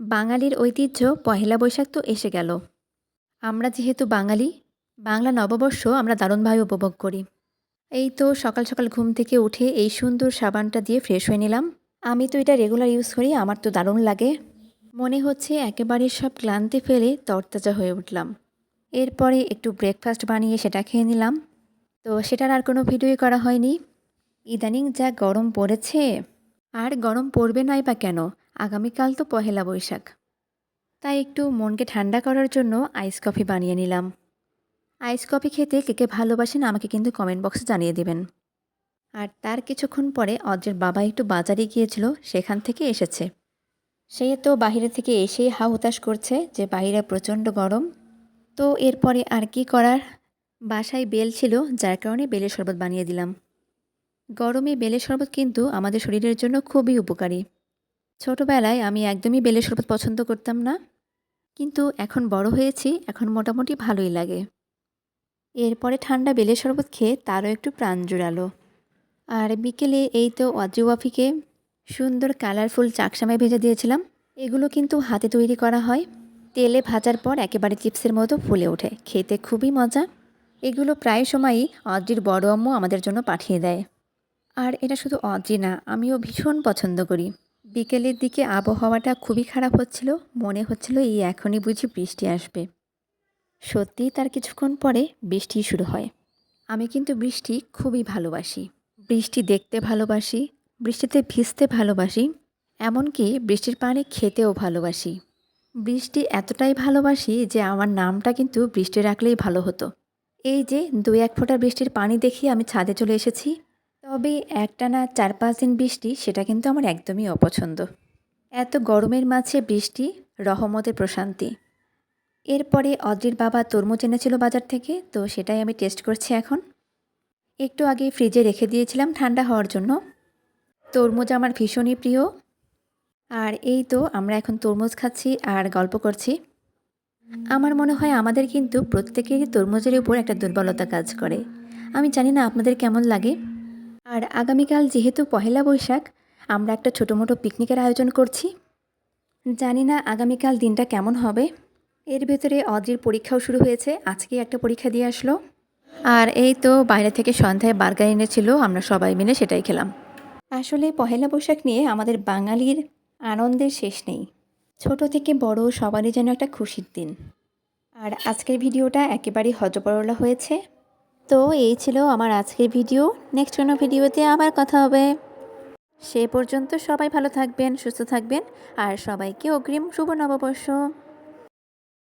বাঙালির ঐতিহ্য পহেলা বৈশাখ তো এসে গেল। আমরা যেহেতু বাঙালি, বাংলা নববর্ষ আমরা দারুণভাবে উপভোগ করি। এই তো সকাল সকাল ঘুম থেকে উঠে এই সুন্দর সাবানটা দিয়ে ফ্রেশ হয়ে নিলাম। আমি তো এটা রেগুলার ইউজ করি, আমার তো দারুণ লাগে। মনে হচ্ছে একেবারে সব ক্লান্তি ফেলে তরতাজা হয়ে উঠলাম। এরপরে একটু ব্রেকফাস্ট বানিয়ে সেটা খেয়ে নিলাম। তো সেটার আর কোনো ভিডিওই করা হয়নি। ইদানিং যা গরম পড়েছে, আর গরম পড়বে নাই বা কেন? আগামীকাল তো পহেলা বৈশাখ। তাই একটু মনকে ঠান্ডা করার জন্য আইস কফি বানিয়ে নিলাম। আইস কফি খেতে কে কে ভালোবাসেন আমাকে কিন্তু কমেন্ট বক্সে জানিয়ে দেবেন। আর তার কিছুক্ষণ পরে অজ্রের বাবা একটু বাজারে গিয়েছিল, সেখান থেকে এসেছে। সে তো বাইরে থেকে এসেই হা হুতাশ করছে যে বাইরে প্রচণ্ড গরম। তো এরপরে আর কি করার? বাসায় বেল ছিল, যার কারণে বেলের শরবত বানিয়ে দিলাম। গরমে বেলের শরবত কিন্তু আমাদের শরীরের জন্য খুবই উপকারী। ছোটোবেলায় আমি একদমই বেলের শরবত পছন্দ করতাম না। কিন্তু এখন বড় হয়েছি, এখন মোটামুটি ভালোই লাগে। এরপরে ঠান্ডা বেলের শরবত খেয়ে তারও একটু প্রাণ জুড়ালো আর বিকেলে এই তো অজিওয়াফিকে সুন্দর কালারফুল চাকসামায় ভেজে দিয়েছিলাম। এগুলো কিন্তু হাতে তৈরি করা হয়। তেলে ভাজার পর একেবারে চিপসের মতো ফুলে ওঠে। খেতে খুবই মজা। এগুলো প্রায় সময়ই অদ্রির বড় আম্মু আমাদের জন্য পাঠিয়ে দেয়। আর এটা শুধু অদ্রি না, আমিও ভীষণ পছন্দ করি। বিকেলের দিকে আবহাওয়াটা খুবই খারাপ হচ্ছিল, মনে হচ্ছিল এই এখনই বুঝি বৃষ্টি আসবে। সত্যিই তার কিছুক্ষণ পরে বৃষ্টি শুরু হয়। আমি কিন্তু বৃষ্টি খুবই ভালোবাসি। বৃষ্টি দেখতে ভালোবাসি, বৃষ্টিতে ভিজতে ভালোবাসি, এমনকি বৃষ্টির পানি খেতেও ভালোবাসি। বৃষ্টি এতটাই ভালোবাসি যে আমার নামটা কিন্তু বৃষ্টি রাখলেই ভালো হতো। এই যে দুই এক ফোঁটা বৃষ্টির পানি দেখি আমি ছাদে চলে এসেছি তবে একটানা চার পাঁচ দিন বৃষ্টি, সেটা কিন্তু আমার একদমই অপছন্দ। এত গরমের মাঝে বৃষ্টি, রহমতের প্রশান্তি। এরপরে অদ্রির বাবা তরমুজ এনেছিল বাজার থেকে, তো সেটাই আমি টেস্ট করছি এখন। একটু আগে ফ্রিজে রেখে দিয়েছিলাম ঠান্ডা হওয়ার জন্য। তরমুজ আমার ভীষণই প্রিয়। আর এই তো আমরা এখন তরমুজ খাচ্ছি আর গল্প করছি। আমার মনে হয় আমাদের কিন্তু প্রত্যেকেরই তরমুজের উপর একটা দুর্বলতা কাজ করে। আমি জানি না আপনাদের কেমন লাগে। আর আগামীকাল যেহেতু পহেলা বৈশাখ, আমরা একটা ছোটো মোটো পিকনিকের আয়োজন করছি। জানি না আগামীকাল দিনটা কেমন হবে। এর ভেতরে অদ্রির পরীক্ষাও শুরু হয়েছে আজকে একটা পরীক্ষা দিয়ে আসলো। আর এই তো বাইরে থেকে সন্ধ্যায় বার্গার এনেছিল, আমরা সবাই মিলে সেটাই খেলাম। আসলে পহেলা বৈশাখ নিয়ে আমাদের বাঙালির আনন্দের শেষ নেই। ছোট থেকে বড় সবারই যেন একটা খুশির দিন। আর আজকের ভিডিওটা একেবারেই হজবরলা হয়েছে। তো এই ছিল আমার আজকের ভিডিও। নেক্সট কোনো ভিডিওতে আবার কথা হবে। সে পর্যন্ত সবাই ভালো থাকবেন, সুস্থ থাকবেন, আর সবাইকে অগ্রিম শুভ নববর্ষ।